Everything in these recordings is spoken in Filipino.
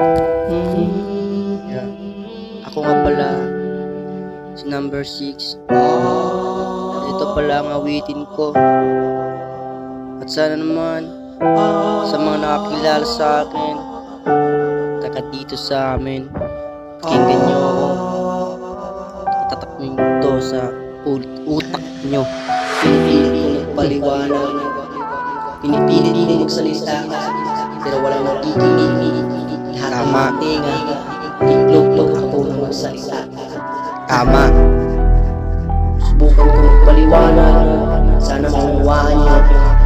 Hmm. Yeah. Ako nga pala, si number 6. Ito pala ang awitin ko. At sana naman, sa mga nakakilala sa akin, taga dito sa amin, pakinggan nyo ako. Itatak nyo ito sa utak nyo. Pinipilit ko magpaliwanag. Pinipilit ko magsalita. Pero walang nakikinig. Mga tinga. Tiklog-log ako ng magsalita. Tama. Subukan ko magpaliwanag. Sana maunawaan nyo.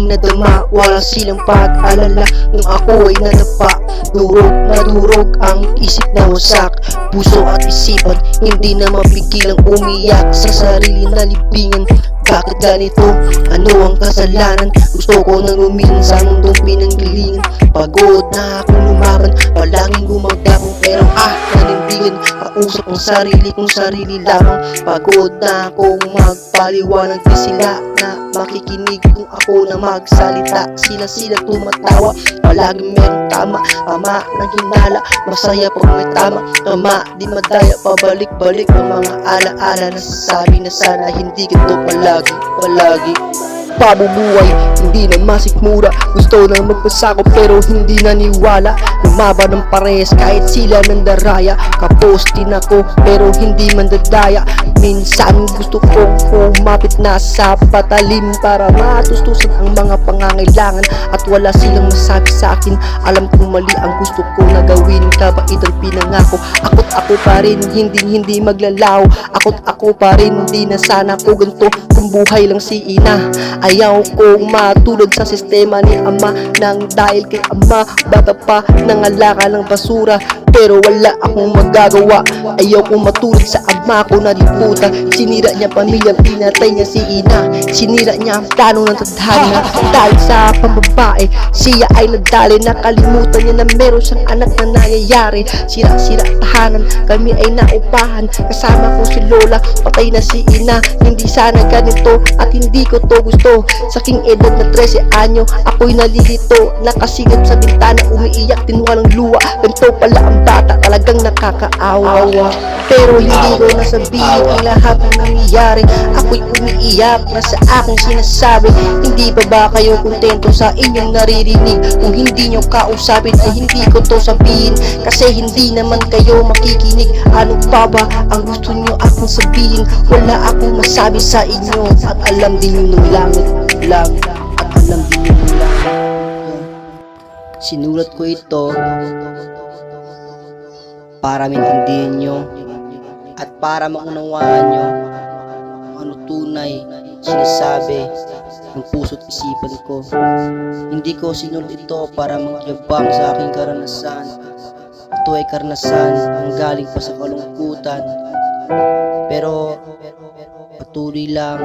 Aking nadama Wala silang pag-alala. Nung ako ay nadapa Durog na durog ang isip na wasak. Puso at isipan Hindi na mapigilang umiyak Sa sarili na libingan. Bakit ganito? Ano ang kasalanan? Gusto ko nang lumisan sa mundong pinanggilingan. Pagod na akong lumaban Palaging gumagapong pero ah nanindigan. Kausap ang sarili kong sarili lamang. Pagod na akong magpaliwanag Di sila na makikinig kung ako na magsalita. Sila sila tumatawa. Palaging merong tama. Tama ng hinala Masaya pag may tama. Tama di madaya. Pabalik-balik ang mga alaala. Nasasabi na sana hindi ganito palagi Palagi Pabubuhay, hindi na masikmura Gusto na magpasako pero hindi naniwala. Lumaban ng pares kahit sila ng daraya. Kapos din ako pero hindi mandadaya. Minsan gusto kong kumapit na sa patalim Para matustusan ang mga pangangailangan At wala silang masabi sa akin. Alam kong mali ang gusto ko na gawin Kabait ang pinangako. Ako't ako pa rin, hindi hindi maglalaw. Ako't ako pa rin, hindi na sana ko ganito Kung buhay lang si ina Ayaw kong matulog sa sistema ni ama Nang dahil kay ama Bata pa nangalaka ng basura Pero wala akong magagawa. Ayaw kong matulog sa ama ko na liputa Sinira niya pamilya, pinatay niya si ina. Sinira niya ang plano ng tadhana. Dahil sa pambabae Siya ay nadali Nakalimutan niya na meron siyang anak na nangyayari. Sira-sira tahanan. Kami ay naupahan. Kasama ko si Lola Patay na si ina. Hindi sana ganito At hindi ko to gusto. Sa king edad na 13 anyo Ako'y nalilito. Nakasigap sa bintana Umiiyak din walang luwa. Ganito pala ang bata Talagang nakakaawa. Pero hindi ko nasabihin Ang lahat ng nangyayari. Ako'y umiiyak na sa aking sinasabi. Hindi ba ba kayo kontento sa inyong naririnig? Kung hindi nyo kausapin ay hindi ko to sabihin. Kasi hindi naman kayo makikinig. Ano pa ba ang gusto nyo akong sabihin? Wala akong masabi sa inyo. At alam din nyo ng langit Langit At alam din nyo ng langit. Sinulat ko ito para maintindihan nyo at para maunawaan nyo kung ano tunay sinasabi ng puso't isipan ko. Hindi ko sinulat ito para magyabang sa aking karanasan. Ito ay karanasan ang galing pa sa kalungkutan. Pero patuloy lang